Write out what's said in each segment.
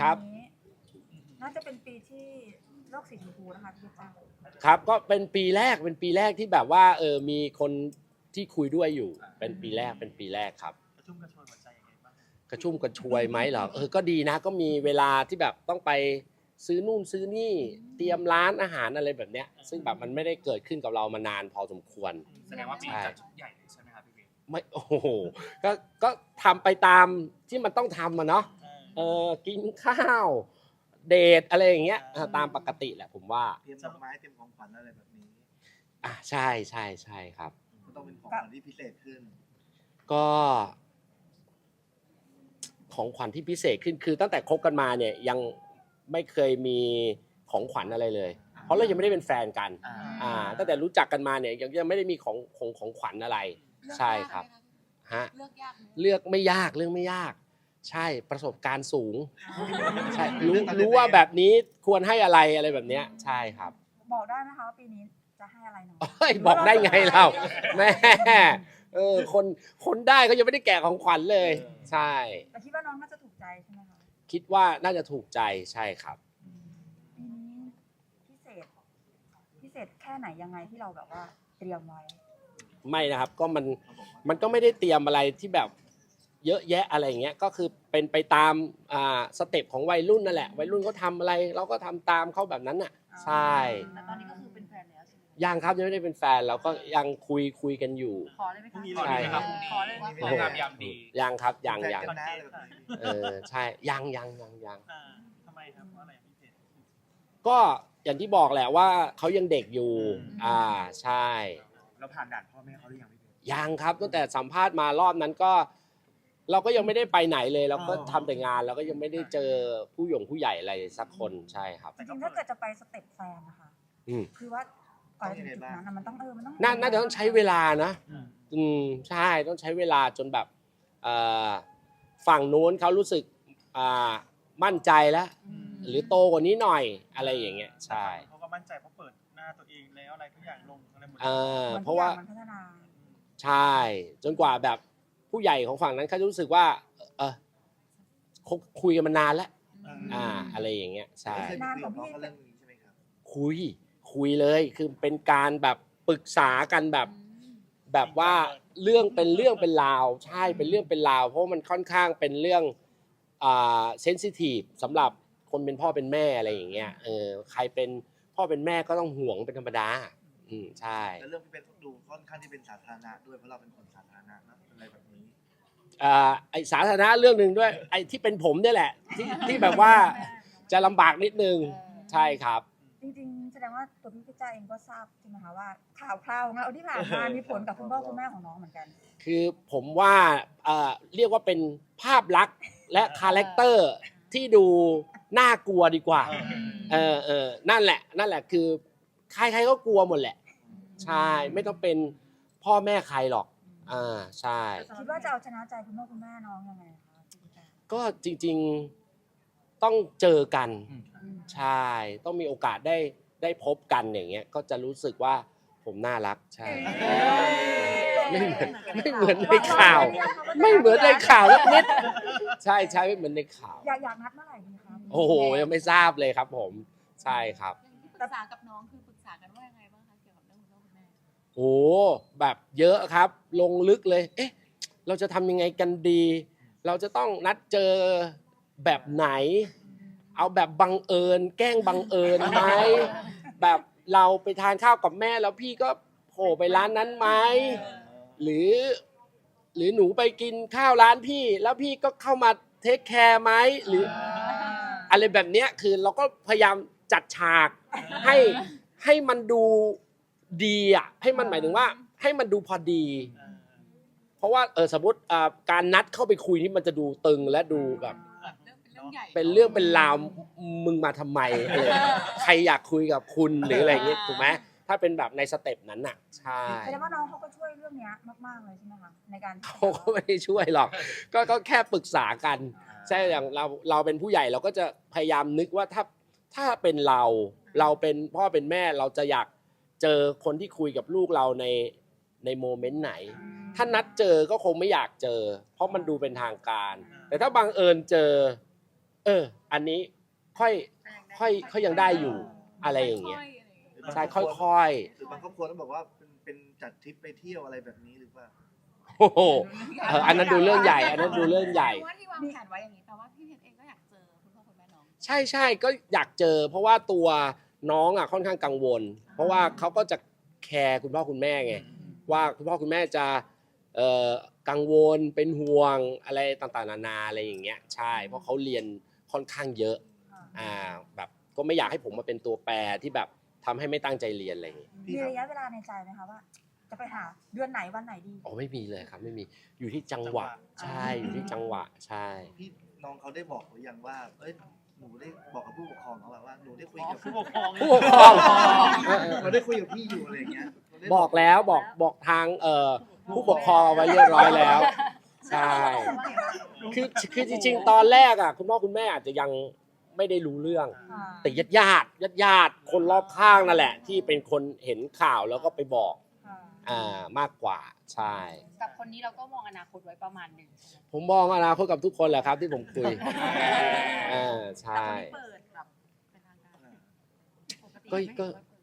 ครับ นี้น่าจะเป็นปีที่โลกสีชมพูนะคะพี่ป้าครับก็เป็นปีแรกเป็นปีแรกที่แบบว่าเออมีคนที่คุยด้วยอยู่ เป็นปีแรกเป็นปีแรกครับ กระชุ่มกระชวยหัวใจยังไงบ้างกระชุ่มกระชวยไหมเหรอเออก็ดีนะ ก็มีเวลาที่แบบต้องไปซื้อนู่นซื้อนี่เตรียมร้านอาหารอะไรแบบเนี้ย ซึ่งแบบมันไม่ได้เกิดขึ้นกับเรามานานพอสมควร แสดงว่าปีใช่จัดชุดใหญ่เลยใช่ไหมครับพี่เวไม่โอ้โหก็ก็ทำไปตามที่มันต้องทำอะเนาะเออกินข้าว เดทอะไรอย่างเงี้ยเออตามปกติแหละผมว่าเตรียมดอกไม้เตรียมของขวัญอะไรแบบนี้อะใช่ใช่ใช่ครับ ก็ต้องเป็นของขวัญที่พิเศษขึ้น ก็ ของขวัญที่พิเศษขึ้นคือตั้งแต่คบกันมาเนี่ยยังไม่เคยมีของขวัญอะไรเลย เพราะเรายังไม่ได้เป็นแฟนกัน อ่าอ่าตั้งแต่รู้จักกันมาเนี่ยยังยังไม่ได้มีของของของขวัญอะไร ใช่ครับ ฮะ เลือกยากไหมเลือกไม่ยากเรื่องไม่ยาก ใช่ประสบการณ์สูงใช่รู้เรื่องการเรียนรู้ว่าแบบนี้ควรให้อะไรอะไรแบบเนี้ยใช่ครับบอกได้ไหมคะว่าปีนี้จะให้อะไรน้องเฮ้ยบอกได้ไงเราแม่เออคนคนได้เขายังไม่ได้แกะของขวัญเลย ใช่แต่คิดว่าน้องน่าจะถูกใจใช่ไหมคะคิดว่าน่าจะถูกใจใช่ครับปีนี้พิเศษพิเศษแค่ไหนยังไงที่เราแบบว่าเตรียมไว้ไม่นะครับก็มันเขาบอกว่ามันก็ไม่ได้เตรียมอะไรที่แบบ เยอะแยะอะไรอย่างเงี้ยก็คือเป็นไปตามอ่าสเต็ปของวัยรุ่นนั่นแหละ วัยรุ่นเขาทำอะไรเราก็ทำตามเขาแบบนั้นน่ะใช่แต่ตอนนี้ก็คือเป็นแฟนแล้วใช่ไหมยังครับยังไม่ได้เป็นแฟนเราก็ยังคุยคุยกันอยู่ ขอเลยไหมพรุ่คะงนี้ใช่เลยนะครับพรุ่งนี้ ขอเลยไหมของามยามดี ยังครับยังแฟนยังกันหน้าอะไรแบบนี้เออใช่ยังยังยังยัง อ่าทำไมครับเพราะอะไรพี่เพชรก็อย่างที่บอกแหละว่าเขายังเด็กอยู่อ่าใช่ เราผ่านด่านพ่อแม่เขาหรือยังพี่เพชรยังครับตั้งแต่สัมภาษณ์มารอบนั้นก็ เราก็ยังไม่ได้ไปไหนเลยเราก็ทำแต่งานเราก็ยังไม่ได้เจอผู้หยงผู้ใหญ่อะไรสักคนใช่ครับ จริงๆถ้าเกิดจะไปสเต็ปแฟนนะคะอืม คือว่าก่อนจะถึงจุดนั้นน่ะมันต้องเออมันต้องน่าน่าจะต้องใช้เวลานะ อืม อืมใช่ต้องใช้เวลาจนแบบเอ่อฝั่งนู้นเขารู้สึกอ่ามั่นใจแล้วอืมหรือโตกว่านี้หน่อยอะไรอย่างเงี้ยใช่เขาก็มั่นใจเพราะเปิดหน้าตัวเองแล้วอะไรทุกอย่างลงอะไรหมดเออมันเพราะว่าทุกอย่งมันพัฒนา ใช่ จนกว่าแบบ ผู้ใหญ่ของฝั่งนั้นเขาจะรู้สึกว่า เออคบคุยกันมานานแล้ว อ่า อะไรอย่างเงี้ยใช่ ไม่เคยมีคุยกับน้องเขาเรื่องนี้ใช่ไหมครับ คุย คุยเลยคือเป็นการแบบปรึกษากันแบบแบบว่าเรื่องเป็นเรื่องเป็นราวใช่เป็นเรื่องเป็นราว เพราะมันค่อนข้างเป็นเรื่องอ่าเซนซิทีฟสำหรับคนเป็นพ่อเป็นแม่อะไรอย่างเงี้ยเออใครเป็นพ่อเป็นแม่ก็ต้องห่วงเป็นธรรมดา อืมใช่ แล้วเรื่องที่เป็นดูค่อนข้างที่เป็นสาธารณะด้วยเพราะเราเป็นคนสาธารณะนะอะไรแบบนี้อ่าไอสาธารณะเรื่องหนึ่งด้วยไอที่เป็นผมเนี่ยแหละ ที่ที่แบบว่าจะลำบากนิดนึงใช่ครับ จริงๆ แสดงว่าตัวพี่พิจ้าเองก็ทราบใช่ไหมคะว่าข่าวคราวของเราที่ผ่านมามีผลกับคุณพ่อคุณแม่ของน้องเหมือนกัน คือผมว่าเอ่อเรียกว่าเป็นภาพลักษณ์และคาแรคเตอร์ที่ดูน่ากลัวดีกว่า เออเออนั่นแหละ นั่นแหละคือ ใครๆก็กลัวหมดแหละ ใช่ไม่ต้องเป็นพ่อแม่ใครหรอกอ่าใช่ คิดว่าจะเอาชนะใจคุณพ่อคุณแม่น้องยังไงคะพี่พิจ้าก็จริงๆต้องเจอกันอืมใช่ ต้องมีโอกาสได้ได้พบกันอย่างเงี้ยก็จะรู้สึกว่าผมน่ารักใช่ ไม่เหมือนไม่เหมือนในข่าว ไม่เหมือนในข่าวสักนิดใช่ใช่ไม่เหมือนในข่าว อยากอยากนัดเมื่อไหร่ดีคะโอ้โหยังไม่ทราบเลยครับผมใช่ครับอย่างที่ปรึกษากับน้องคือ โอ้แบบเยอะครับ ลงลึกเลย เอ๊ะ เราจะทำยังไงกันดี เราจะต้องนัดเจอแบบไหน เอาแบบบังเอิญ แกล้งบังเอิญไหมแบบเราไปทานข้าวกับแม่แล้วพี่ก็โผล่ไปร้านนั้นไหมหรือ หรือหนูไปกินข้าวร้านพี่ แล้วพี่ก็เข้ามาเทคแคร์ไหมหรือ อะไรแบบเนี้ยคือเราก็พยายามจัดฉากให้ให้มันดู ดีอะให้มันหมายถึงว่า ให้มันดูพอดี เพราะว่าเออสมมติอ่าการนัดเข้าไปคุยนี่มันจะดูตึงและดูแบบเรื่องเป็นเรื่องใหญ่เป็นเรื่องเป็นราวมึงมาทำไมอะไรใครอยากคุยกับคุณหรืออะไรอย่างเงี้ยถูกไหมถ้าเป็นแบบในสเต็ปนั้นน่ะใช่แสดงว่าน้องเขาก็ช่วยเรื่องเนี้ยมากๆเลยใช่ไหมคะในการที่จะเขาก็ไม่ได้ช่วยหรอก ก็ก็แค่ปรึกษากันใช่อย่างเราเราเป็นผู้ใหญ่เราก็จะพยายามนึกว่าถ้าถ้าเป็นเรา เราเป็นพ่อเป็นแม่เราจะอยาก เจอคนที่คุยกับลูกเราในในโมเมนต์ไหน ถ้านัดเจอก็คงไม่อยากเจอ เพราะมันดูเป็นทางการ แต่ถ้าบังเอิญเจอ เออ อันนี้ค่อยค่อยค่อยยังได้อยู่อะไรอย่างเงี้ยใช่ค่อยหรือบางครอบครัวต้องบอกว่าเป็นเป็นจัดทริปไปเที่ยวอะไรแบบนี้หรือเปล่าๆโอ้โหเอออันนั้นดูเรื่องใหญ่ อันนั้นดูเรื่องใหญ่ ว่าที่วางแผนไว้อย่างนี้แต่ว่าพี่เพชรเองก็อยากเจอคุณพ่อคุณแม่น้อง ใช่ใช่ก็อยากเจอ เพราะว่าตัว น้องอะค่อนข้างกังวล เพราะว่าเขาก็จะแคร์คุณพ่อคุณแม่ไงว่าคุณพ่อคุณแม่จะเอ่อกังวลเป็นห่วงอะไรต่างๆ นานาอะไรอย่างเงี้ยใช่ เพราะเขาเรียนค่อนข้างเยอะอ่าแบบก็ไม่อยากให้ผมมาเป็นตัวแปรที่แบบทำให้ไม่ตั้งใจเรียนอะไรอย่างเงี้ยมีระยะเวลาในใจไหมคะว่าจะไปหาเดือนไหนวันไหนดีอ๋อไม่มีเลยครับไม่มีอยู่ที่จังหวะใช่อยู่ที่จังหวะใช่พี่น้องเขาได้บอกหรือยังว่าเอ้ย หนูได้บอกกับผู้ปกครองเขาแบบว่าหนูได้คุยกับผู้ปกครองผู้ปกครองเออเออเราได้คุยกับพี่อยู่อะไรอย่างเงี้ยเราได้บอกแล้วบอกบอกทางเอ่อผู้ปกครองเอาไว้เรียบร้อยแล้วใช่คือคือจริง ๆ ตอนแรกอะคุณพ่อคุณแม่อาจจะยังไม่ได้รู้เรื่อง แต่ญาติญาติญาติญาติๆคนรอบข้างนั่นแหละ ที่เป็นคนเห็นข่าวแล้วก็ไปบอกอ่ามากกว่า ใช่ กับคนนี้เราก็มองอนาคตไว้ประมาณหนึ่งใช่ไหมผมมองอนาคตกับทุกคนแหละครับที่ผมคุยอ่าใช่ แต่คนนี้เปิดแบบเป็นทางการปกติก็ไม่ก็เคยเปิด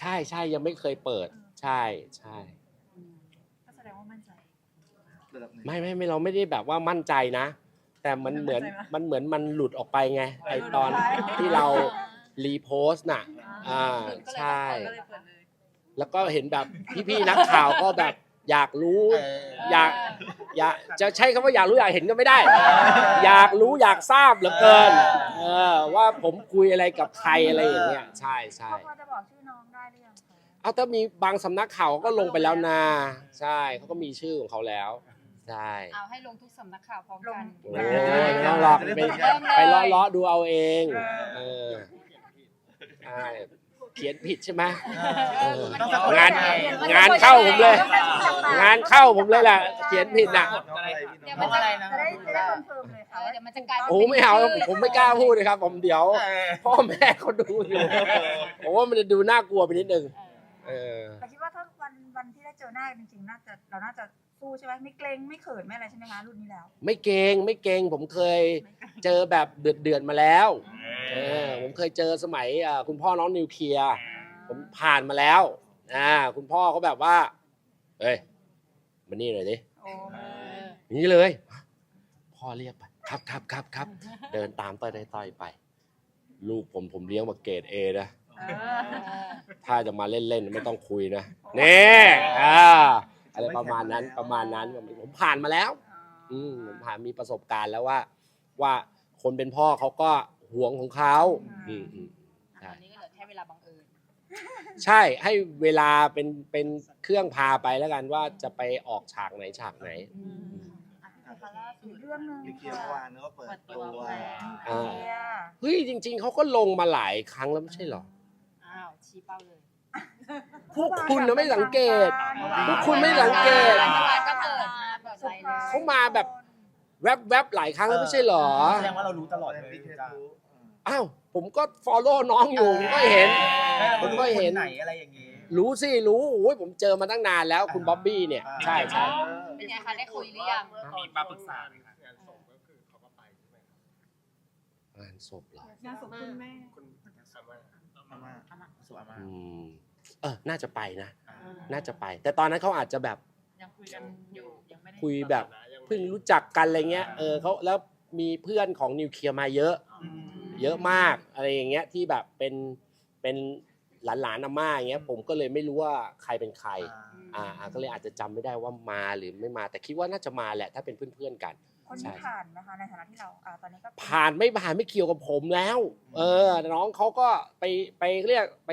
ใช่ใช่ยังไม่เคยเปิด ใช่ใช่ อืมก็แสดงว่ามั่นใจ ระดับหนึ่ง ไม่ไม่ไม่เราไม่ได้แบบว่ามั่นใจนะ แต่มันเหมือนมันเหมือนมันหลุดออกไปไงไอตอนที่เรารีโพสต์น่ะ อ่าใช่ ก็เลยเปิดเลย แล้วก็เห็นแบบพี่ๆนักข่าวก็แบบ อยากรู้ อยากอยากจะใช้คำว่าอยากรู้อยากเห็นก็ไม่ได้ อยากรู้อยากทราบเหลือเกินเออว่าผมคุยอะไรกับใครอะไรอย่างเงี้ยใช่ใช่เขาพอจะบอกชื่อน้องได้หรือยังคะเอาถ้ามีบางสำนักข่าวก็ลงไปแล้วนาใช่เขาก็มีชื่อของเขาแล้วใช่เอาให้ลงทุกสำนักข่าวพร้อมกันโอ้ยไม่ต้องหรอกไปเริ่มเลยไปเลาะๆดูเอาเองเออใช่ เขียนผิดใช่ไหมเออต้องสะกดงานยังไงงานเข้าผมเลย งานเข้าผมเลยแหละเขียนผิดน่ะน้องอะไรพี่เดี๋ยวน้มัอนงจะอะไรนะจะได้จะได้คอนเฟิร์มเลยเอค่ะอว่าเดี๋ยวมันจะกลายเป็นโอ้ไม่เอาแล้วผมไม่กล้าพูดเลยครับ ผมเดี๋ยวเออพ่อแม่เขาดูอยู่ผมว่ามันจะดูน่ากลัวไปนิดนึงเออเออแต่คิดว่าถ้าวันวันที่ได้เจอหน้าจริงๆน่าจะเราน่าจะ สู้ใช่ไหมไม่เกรงไม่เขินไม่อะไรใช่ไหมคะรุ่นนี้แล้ว ไม่เกรงไม่เกรงผมเคยเจอแบบเดือดเดือดๆมาแล้วเออผมเคยเจอสมัยอ่าคุณพ่อน้องนิวเคลียร์ ผมผ่านมาแล้วอ่าคุณพ่อเขาแบบว่าเฮ้ยมานี่หน่อยดิโอ้เออนี่เลย พ่อเรียกไป ครับครับครับครับ เดินตามต้อยต้อยต้อยไป ลูกผมผมเลี้ยงมาเกรดเอนะ เออถ้าจะมาเล่นๆ ไม่ต้องคุยนะ นี่อ่า อะไรประมาณนั้นประมาณนั้นผมผ่านมาแล้ว อืมผมผ่านมีประสบการณ์แล้วว่า ว่าคนเป็นพ่อเขาก็ห่วงของเขาอืมอืมใช่ตอนนี้ก็เหลือแค่เวลาบังเอิญใช่ให้เวลาเป็นเป็นเครื่องพาไปแล้วกันว่าจะไปออกฉากไหนฉากไหนอีกเรื่องหนึงนิวเคลียร์เมื่อวานเขาก็เปิดตัวอ่าเคลียร์เฮ้ยจริง ๆเขาก็ลงมาหลายครั้งแล้วไม่ใช่เหรออ้าวชี้เป้าเลย พวกคุณน่ะไม่สังเกต พวกคุณไม่สังเกตเมื่อวานก็เปิดมาเปิดไลน์เลยเขามาแบบแวบแวบๆหลายครั้งแล้วไม่ใช่เหรอ แสดงว่าเรารู้ตลอดแต่เลยพี่เพชรจ้ะรู้อ้าว ผมก็ follow น้องอยู่ผมก็เห็น ผมก็เห็น ไหนอะไรอย่างงี้ รู้สิ รู้โอ้ยผมเจอมาตั้งนานแล้วคุณบ๊อบบี้เนี่ยอ่าใช่ใช่ เป็นไงคะได้คุยหรือยัง มีมาปรึกษาไหมคะงานศพเหรองานศพคุณแม่ อาม่าสุอาม่าอืมเออน่าจะไปนะน่าจะไป แต่ตอนนั้นเขาอาจจะแบบยังคุยกันอยู่ยังไม่ได้คุยแบบเพิ่งรู้จักกันอะไรเงี้ยเออเขาแล้วมีเพื่อนของนิวเคลียร์มาเยอะเยอะมากอะไรอย่างเงี้ยที่แบบเป็นเป็นหลานๆอาม่าอย่างเงี้ยผมก็เลยไม่รู้ว่าใครเป็นใคร อ่าอ่าก็เลยอาจจะจำไม่ได้ว่ามาหรือไม่มาแต่คิดว่าน่าจะมาแหละถ้าเป็นเพื่อนๆกัน คนนี้ผ่านนะคะในฐานะที่เราอ่าตอนนี้ก็ผ่านไม่ผ่านไม่เกี่ยวกับผมแล้ว เออ น้องเขาก็ไปไปเรียกไป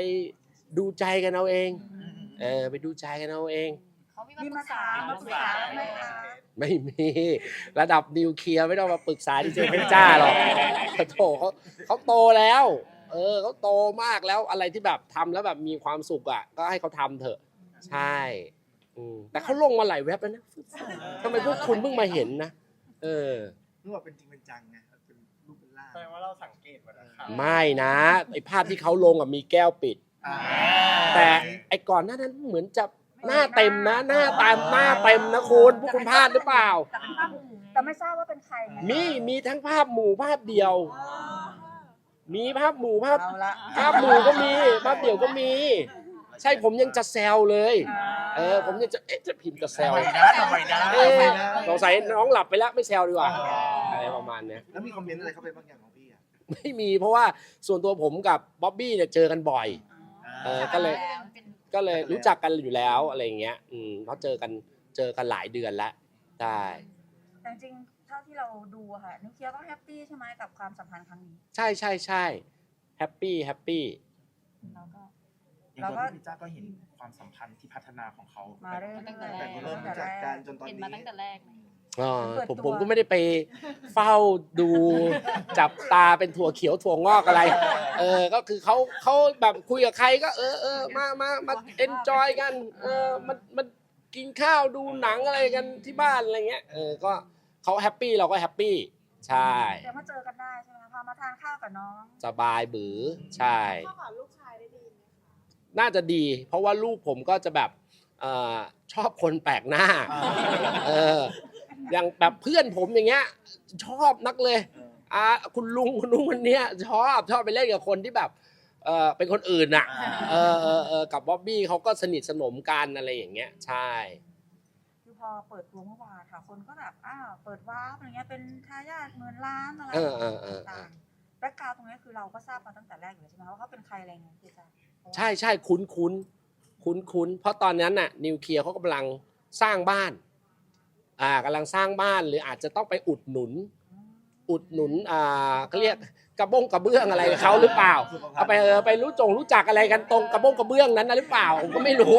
ดูใจกันเอาเอง เออ ไปดูใจกันเอาเอง เขามีมีมาปรึมากษาถามมาปรึกษาไหมคะไม่มีระดับนิวเคลียร์ไม่ต้องมาปรึกษาดีเจเพชรจ้าหรอกโถเขาเขาโตแล้ว เออเขาโตมากแล้วอะไรที่แบบทำแล้วแบบมีความสุขอะ ก็ให้เขาทำเถอะ ใช่อืมแต่เขาลงมาหลายเว็บแล้วนะทำไมพวกคุณเพิ่งมาเห็นนะ เออ นึกว่าเป็นจริงเป็นจังไงเป็นรูปเป็นร่างแสดงว่าเราสังเกตมาแล้วครับไม่นะไอภาพที่เขาลงอะมีแก้วปิดแต่ไอก่อนหน้านั้นเหมือนจะหน้าเต็มนะหน้าตามหน้าเต็มนะคุณพวกคุณพลาดหรือเปล่า แต่เป็นภาพหมู่ไงแต่ไม่ทราบว่าเป็นใครไงมีมีทั้งภาพหมู่ภาพเดียว มีภาพหมู่ภาพเอาละภาพหมู่ก็มีภาพเดียวก็มี ใช่ผมยังจะแซวเลย เออผมยังจะเอ๊ะจะพิมพ์จะแซวทำไมนะทำไมนะเอ๊ะสงสัยน้องหลับไปแล้วไม่แซวดีกว่าอะไรประมาณเนี้ยแล้วมีคอมเมนต์อะไรเข้าไปบ้างอย่างของพี่อะไม่มีเพราะว่าส่วนตัวผมกับบ๊อบบี้เนี่ยเจอกันบ่อย เออก็เลยเป็นก็เลยรู้จักกันอยู่แล้วอะไรอย่างเงี้ยอืมเพราะเจอกันเจอกันหลายเดือนแล้วได้ แต่จริงๆเท่าที่เราดูอะค่ะนิวเคลียร์ก็แฮปปี้ใช่ไหมกับความสัมพันธ์ครั้งนี้ ใช่ใช่ใช่แฮปปี้แฮปปี้ เราก็ อย่างเราตัวก็พี่จ้าก็เห็นความสัมพันธ์ที่พัฒนาของเขามาเรื่อยๆ ตั้งแต่แรแต่กเริ่มรู้จักกันจนตอนเห็นนี้มาตั้งแต่แรกเลยอ่าเปิดผมตัวผมก็ไม่ได้ไปเฝ้าดู จับตาเป็นถั่วเขียวถั่วงอกอะไร เออก็คือเขาเขาแบบคุยกับใครก็เออเออมามามาเอนจอยกันเออมันมันกินข้าวดูหนังอะไรกันที่บ้านอะไรเงี้ยเออก็เขาแฮปปี้เราก็แฮปปี้ใช่ เดี๋ยวมาเจอกันได้ใช่ไหมพามาทานข้าวกับน้อง สบายบือใช่เข้ากับลู น่าจะดี เพราะว่าลูกผมก็จะแบบเออชอบคนแปลกหน้าเอออย่างแบบเพื่อนผมอย่างเงี้ย ชอบนักเลยอ่าคุณลุงคุณลุงคนเนี้ยชอบชอบไปเล่นกับคนที่แบบเออเป็นคนอื่นน่ะเออเออเออกับบ๊อบบี้เขาก็สนิทสนมกันอะไรอย่างเงี้ย ใช่คือพอเปิดตัวเมื่อวานค่ะ คนก็แบบอ้าวเปิดวาร์ปอะไรเงี้ยเป็นทายาทเงินล้านอะไรเออเออเออเออต่างๆแบ็คกราวด์ตรงนี้คือเราก็ทราบมาตั้งแต่แรกอยู่แล้วใช่ไหมว่าเขาเป็นใครอะไรเงี้ยพี่จ๊ะ ใช่ใช่คุ้นคุ้นคุ้นคุ้นเพราะตอนนั้นน่ะนิวเคลียร์เขากำลังสร้างบ้านอ่ากำลังสร้างบ้านหรืออาจจะต้องไปอุดหนุน อุดหนุนอ่าเขาเรียกกระบงกระเบื้องอะไรกับเขาหรือเปล่าเอาไปเออไปรู้จงรู้จักอะไรกันตรงกระบงกระเบื้องนั้นนะหรือเปล่าผมก็ไม่รู้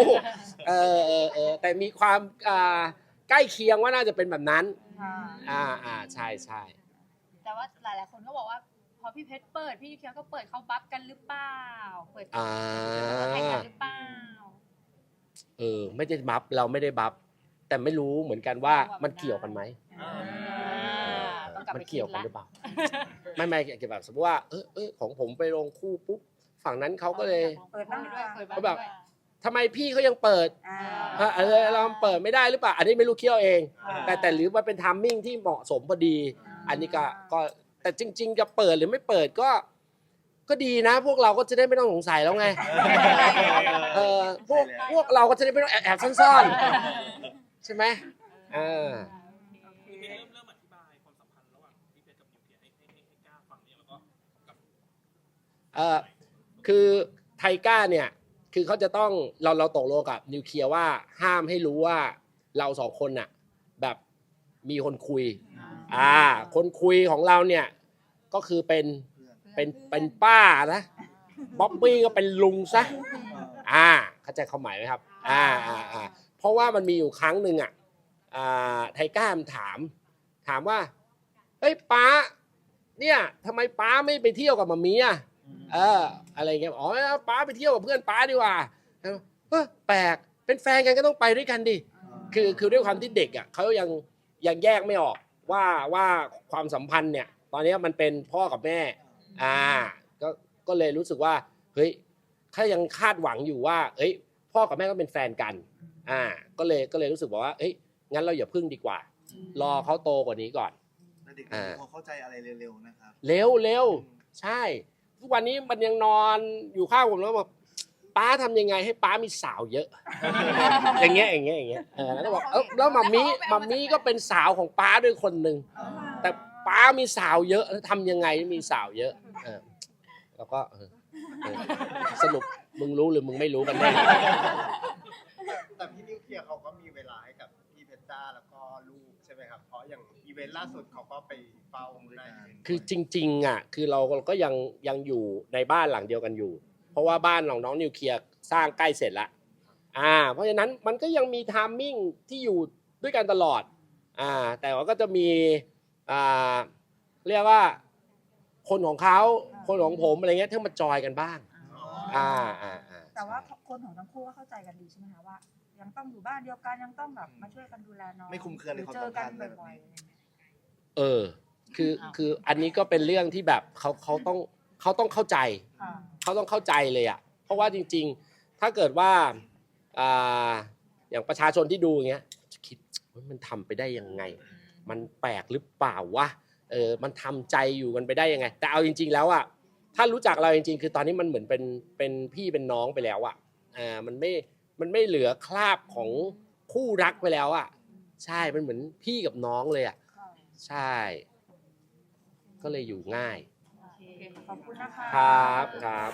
เออเออเออแต่มีความอ่าใกล้เคียงว่าน่าจะเป็นแบบนั้นค่ะอ่าอ่าใช่ใช่แต่ว่าหลายๆคนก็บอกว่าพ อพี่เพชรเปิดพี่นิวเคลียร์ก็เปิดเขาบัฟกันหรือเปล่า เปิดอ่าแข่งกันหรือเปล่า เออ ไม่ได้บัฟเราไม่ได้บัฟแต่ไม่รู้เหมือนกันว่ามันเกี่ยวกันไหม อ่า ต้องกลับมัไปนคิเกี่ยดวกันละ หรือเปล่า ไม่ไม่เกี่ยวกับแบบสมมติว่าเออเออของผมไปลงคู่ปุ๊บฝั่งนั้นเขาก็เลย เปิดบ้างด้วยเปิดบ้างก็แบบด้วยทำไมพี่เขายังเปิดอ่าเออเออเราเปิดไม่ได้หรือเปล่า อันนี้ไม่รู้เคี่ยวเองค่ะแต่แต่หรือว่าเป็นทามมิ่งที่เหมาะสมพอดี อันนี้ก็ก็ แต่จริง ๆ จะเปิดหรือไม่เปิดก็ ก็ดีนะ พวกเราก็จะได้ไม่ต้องสงสัยแล้วไงเออพวกพวกเราก็จะได้ไม่ต้องแอบแอบซ่อนๆใช่ไหมเออพี่เริ่มเริ่มอธิบายความสัมพันธ์ระหว่างพี่เพชรกับนิวเคลียร์ให้ให้ให้ให้กล้าฟังเนี่ยแล้วก็กับเออคือไทก้าเนี่ยคือเขาจะต้องเราเราตกลงกับนิวเคลียร์ว่าห้ามให้รู้ว่าเราสองคนน่ะแบบมีคนคุย อ่า คนคุยของเราเนี่ย ก็คือเป็นเป็นเป็นป้านะบ๊อบบี้ก็เป็นลุงซะอ่า เข้าใจความหมายไหมครับ อ่าอ่าอ่าเพราะว่ามันมีอยู่ครั้งหนึ่งอะอ่าไทก้ามถาม ถามว่าเฮ้ยป้า เนี่ยทำไมป้าไม่ไปเที่ยวกับมามีอะเออ อะไรเงี้ยอ๋อป้าไปเที่ยวกับเพื่อนป้าดีกว่าเออแปลกเป็นแฟนกันก็ต้องไปด้วยกันดิคือคือด้วยความที่เด็กอะเขายังยังแยกไม่ออก ว่าว่าความสัมพันธ์เนี่ย ตอนนี้มันเป็นพ่อกับแม่ อ่า ก็ก็เลยรู้สึกว่า เฮ้ยถ้ายังคาดหวังอยู่ว่าเฮ้ย พ่อกับแม่ก็เป็นแฟนกัน อ่า ก็เลยก็เลยรู้สึกบอกว่าเฮ้ยงั้นเราอย่าพึ่งดีกว่า รอเขาโตกว่านี้ก่อนแล้วเด็กอ่าพอเข้าใจอะไรเร็วๆนะครับ เร็วเร็วใช่ ทุกวันนี้มันยังนอนอยู่ข้างผมแล้วบอก ป้าทำยังไงให้ป้ามีสาวเยอะ อย่างเงี้ยอย่างเงี้ยอย่างเงี้ยเออแล้วก็บอกเออแล้วมัมมี่มัมมี่ก็เป็นสาวของป้าด้วยคนหนึ่งแต่ป้ามีสาวเยอะแล้วทำยังไงให้มีสาวเยอะเออแล้วก็เออเออสรุปมึงรู้หรือมึงไม่รู้กันแน่ แต่พี่นิวเคลียร์เขาก็มีเวลาให้กับพี่เพชรจ้าแล้วก็ลูกใช่ไหมครับ เพราะอย่างอีเวนต์ล่าสุดเขาก็ไปเฝ้าได้คือจริงๆอะคือเราก็ยังยังอยู่ในบ้านหลังเดียวกันอยู่ เพราะว่าบ้านของน้องนิวเคลียร์สร้างใกล้เสร็จแล้วอ่า เพราะฉะนั้นมันก็ยังมีไทามมิ่งที่อยู่ด้วยกันตลอดอ่าแต่ว่าก็จะมีอ่าเรียกว่าคนของเขาคนของผมอะไรเงี้ยที่มาจอยกันบ้างอ่าอ่าอ่าแต่ว่าคนของทั้งคู่ก็เข้าใจกันดีใช่ไหมคะว่า ยังต้องอยู่บ้านเดียวกันยังต้องแบบมาช่วยกันดูแลน้องไม่คลุมเครือในความเจสัอมกัพันนธ์อะไรแบบบ่อยนี้ๆอะไรเงี้ยเออ คือคืออันนี้ก็เป็นเรื่องที่แบบเขาเขาต้อง เขาต้องเข้าใจค่ะเขาต้องเข้าใจเลยอะเพราะว่าจริง ๆ ถ้าเกิดว่าอ่าอย่างประชาชนที่ดูอย่างเงี้ยจะคิดว่ามันทำไปได้ยังไง มันแปลกหรือเปล่าวะเออมันทำใจอยู่กันไปได้ยังไง แต่เอาจริง ๆ แล้วอะถ้ารู้จักเราจริง ๆ คือตอนนี้มันเหมือนเป็นเป็นพี่เป็นน้องไปแล้วอะอ่ามันไม่มันไม่เหลือคราบของคู่รักไปแล้วอะใช่มันเหมือนพี่กับน้องเลยอะ ค่ะ ใช่ ก็เลยอยู่ง่าย ขอบคุณนะคะ ครับครับ